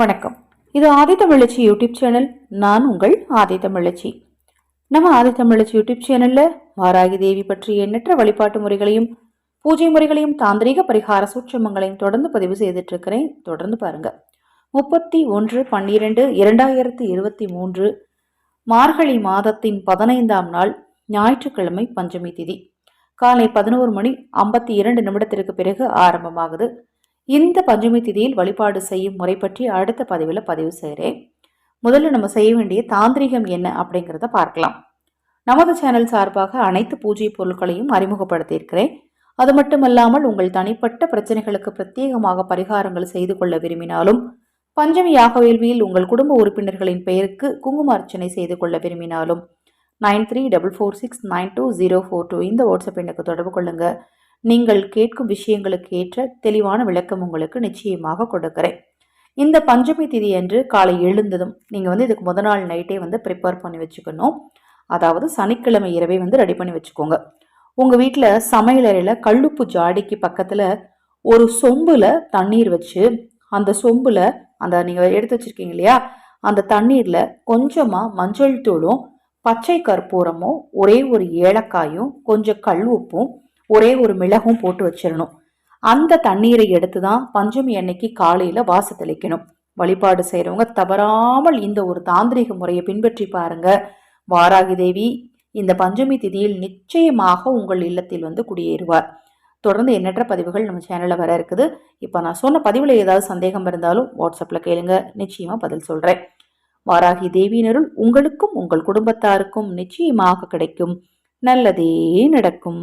வணக்கம். இது ஆதித்தமிழச்சி YouTube channel. நான் உங்கள் ஆதித்தமிழச்சி நம்ம ஆதித்தமிழச்சி யூடியூப் சேனல்ல மாராகி தேவி பற்றி எண்ணற்ற வழிபாட்டு முறைகளையும் பூஜை முறைகளையும் தாந்திரீக பரிகார சூட்சமங்களையும் தொடர்ந்து பதிவு செய்துட்டு இருக்கிறேன் தொடர்ந்து பாருங்க. முப்பத்தி ஒன்று பன்னிரெண்டு இரண்டாயிரத்தி இருபத்தி மூன்று மார்கழி மாதத்தின் பதினைந்தாம் நாள் ஞாயிற்றுக்கிழமை பஞ்சமி திதி. காலை பதினோரு மணி ஐம்பத்தி இரண்டு நிமிடத்திற்கு பிறகு ஆரம்பமாகுது. இந்த பஞ்சமி திதியில் வழிபாடு செய்யும் முறை பற்றி அடுத்த பதிவில் பதிவு செய்கிறேன் முதல்ல நம்ம செய்ய வேண்டிய தாந்திரிகம் என்ன அப்படிங்கிறத பார்க்கலாம். நமது சேனல் சார்பாக அனைத்து பூஜை பொருட்களையும் அறிமுகப்படுத்தியிருக்கிறேன். அது மட்டுமல்லாமல் உங்கள் தனிப்பட்ட பிரச்சனைகளுக்கு பிரத்யேகமாக பரிகாரங்கள் செய்து கொள்ள விரும்பினாலும் பஞ்சமி யாக வேள்வியில் உங்கள் குடும்ப உறுப்பினர்களின் பெயருக்கு குங்கும அர்ச்சனை செய்து கொள்ள விரும்பினாலும் nine three double four six nine two zero four two இந்த வாட்ஸ்அப் எண்ணுக்கு தொடர்பு கொள்ளுங்கள் நீங்கள் கேட்கும் விஷயங்களுக்கு ஏற்ற தெளிவான விளக்கம் உங்களுக்கு நிச்சயமாக கொடுக்கிறேன். இந்த பஞ்சமி திதி அன்று காலை எழுந்ததும் நீங்கள் வந்து இதுக்கு முத நாள் நைட்டே வந்து ப்ரிப்பேர் பண்ணி வச்சுக்கணும். அதாவது சனிக்கிழமை இரவே வந்து ரெடி பண்ணி வச்சுக்கோங்க. உங்கள் வீட்டில் சமையலறையில் கல்லுப்பு ஜாடிக்கு பக்கத்தில் ஒரு சொம்பில் தண்ணீர் வச்சு அந்த சொம்பில் அந்த நீங்கள் எடுத்து வச்சுருக்கீங்க இல்லையா? அந்த தண்ணீரில் கொஞ்சமாக மஞ்சள் தூளும் பச்சை கற்பூரமும் ஒரே ஒரு ஏலக்காயும் கொஞ்சம் கல் உப்பும் ஒரே ஒரு மிளகும் போட்டு வச்சிடணும் அந்த தண்ணீரை எடுத்து தான் பஞ்சமி அன்னைக்கு காலையில் வாச தெளிக்கணும் வழிபாடு செய்கிறவங்க தவறாமல் இந்த ஒரு தாந்திரிக முறையை பின்பற்றி பாருங்க. வாராகி தேவி இந்த பஞ்சமி திதியில் நிச்சயமாக உங்கள் இல்லத்தில் வந்து குடியேறுவார். தொடர்ந்து எண்ணற்ற பதிவுகள் நம்ம சேனலில் வர இருக்குது. இப்போ நான் சொன்ன பதிவில் ஏதாவது சந்தேகம் இருந்தாலும் வாட்ஸ்அப்பில் கேளுங்க. நிச்சயமாக பதில் சொல்கிறேன் வாராகி தேவியினருள் உங்களுக்கும் உங்கள் குடும்பத்தாருக்கும் நிச்சயமாக கிடைக்கும். நல்லதே நடக்கும்.